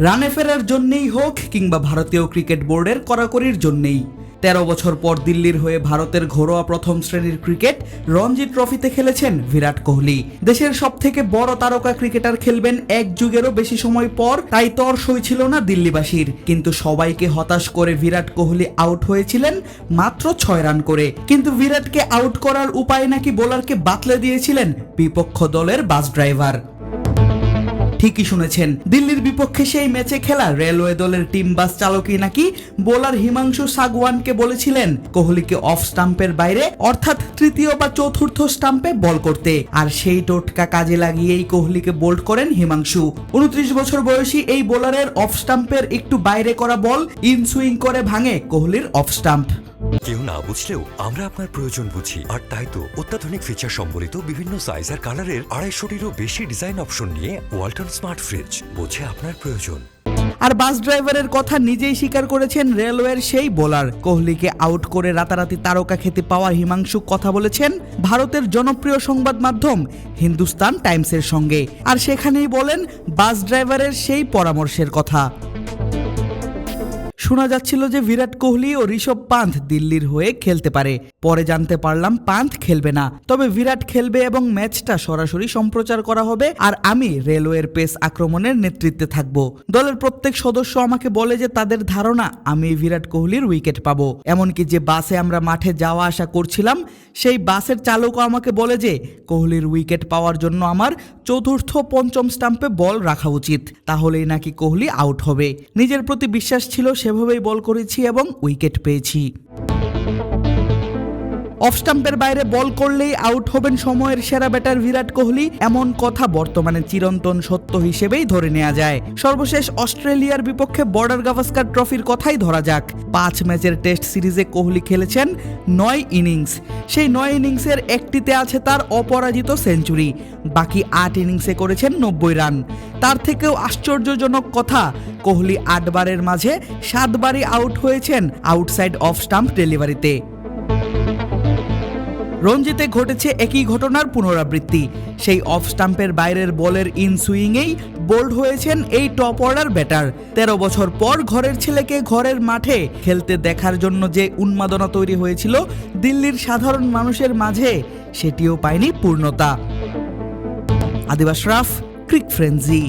রানে ফেরার জন্যেই হোক কিংবা ভারতীয় ক্রিকেট বোর্ডের কড়াকড়ির জন্যেই। তেরো বছর পর দিল্লির হয়ে ভারতের ঘরোয়া প্রথম শ্রেণির ক্রিকেট রঞ্জি ট্রফিতে খেলেছেন বিরাট কোহলি। দেশের সব থেকে বড় তারকা ক্রিকেটার খেলবেন এক যুগেরও বেশি সময় পর, তাই তর সই ছিল না দিল্লিবাসীর। কিন্তু সবাইকে হতাশ করে বিরাট কোহলি আউট হয়েছিলেন মাত্র ছয় রান করে। কিন্তু বিরাটকে আউট করার উপায় নাকি বোলারকে বাতলে দিয়েছিলেন বিপক্ষ দলের বাস ড্রাইভার। ঠিকই শুনেছেন। দিল্লির বিপক্ষে সেই ম্যাচে খেলা রেলওয়ে দলের টিম বাস চালকই নাকি বোলার হিমাংশু সাগওয়ানকে বলেছিলেন কোহলিকে অফ স্টাম্পের বাইরে, অর্থাৎ তৃতীয় বা চতুর্থ স্টাম্পে বল করতে। আর সেই টোটকা কাজে লাগিয়েই কোহলিকে বোল্ড করেন হিমাংশু। উনত্রিশ বছর বয়সী এই বোলারের অফ স্টাম্পের একটু বাইরে করা বল ইন সুইং করে ভাঙে কোহলির অফ স্টাম্প। কেউ না বুঝলেও আমরা আপনার প্রয়োজন বুঝি। আর তাই তো অত্যাধুনিক ফিচার সম্বলিত বিভিন্ন সাইজ আর কালারের আড়াইশোটিরও বেশি ডিজাইন অপশন নিয়ে ওয়ালটন স্মার্ট ফ্রিজ বোঝে আপনার প্রয়োজন। আর বাস ড্রাইভারের কথা নিজেই স্বীকার করেছেন রেলওয়ের সেই বোলার কোহলিকে আউট করে রাতারাতি তারকা খেতে পাওয়া হিমাংশু কথা বলেছেন ভারতের জনপ্রিয় সংবাদ মাধ্যম হিন্দুস্তান টাইমসের সঙ্গে। আর সেখানেই বলেন বাস ড্রাইভারের সেই পরামর্শের কথা। শোনা যাচ্ছিল যে বিরাট কোহলি ও ঋষভ পান্থ দিল্লির হয়ে খেলতে পারে। পরে জানতে পারলাম পান্থ খেলবে না। তবে বিরাট খেলবে এবং ম্যাচটা সরাসরি সম্প্রচার করা হবে আর আমি রেলওয়ের পেস আক্রমণের নেতৃত্বে থাকব। দলের প্রত্যেক সদস্য আমাকে বলে যে তাদের ধারণা, আমি বিরাট কোহলির উইকেট পাবো। এমনকি যে বাসে আমরা মাঠে যাওয়া আসা করছিলাম, সেই বাসের চালকও আমাকে বলে যে, কোহলির উইকেট পাওয়ার জন্য আমার চতুর্থ পঞ্চম স্টাম্পে বল রাখা উচিত। তাহলেই নাকি কোহলি আউট হবে। নিজের প্রতি বিশ্বাস ছিল সেভাবেই বল করেছি এবং উইকেট পেয়েছি। অফ স্টাম্পের বাইরে বল করলেই আউট হবেন সময়ের সেরা ব্যাটার বিরাট কোহলি। এমন কথা বর্তমানে চিরন্তন সত্য হিসেবেই ধরে নেওয়া যায়। সর্বশেষ অস্ট্রেলিয়ার বিপক্ষে বর্ডার গাভাস্কার ট্রফির কথাই ধরা যাক। পাঁচ ম্যাচের টেস্ট সিরিজে কোহলি খেলেছেন নয় ইনিংস। সেই নয় ইনিংসের একটিতে আছে তার অপরাজিত সেঞ্চুরি। বাকি আট ইনিংসে করেছেন নব্বই রান। তার থেকেও আশ্চর্যজনক কথা, কোহলি আটবারের মাঝে সাতবারই আউট হয়েছেন আউটসাইড অফ স্টাম্প ডেলিভারিতে। রঞ্জিতে ঘটেছে একই ঘটনার পুনরাবৃত্তি। সেই অফ স্টাম্পের বাইরের বলের ইন সুইংয়েই বোল্ড হয়েছেন এই টপ অর্ডার ব্যাটার তেরো বছর পর ঘরের ছেলেকে ঘরের মাঠে খেলতে দেখার জন্য যে উন্মাদনা তৈরি হয়েছিল দিল্লির সাধারণ মানুষের মাঝে, সেটিও পায়নি পূর্ণতা। আদিবাস রাফ ক্রিক ফ্রেন্সি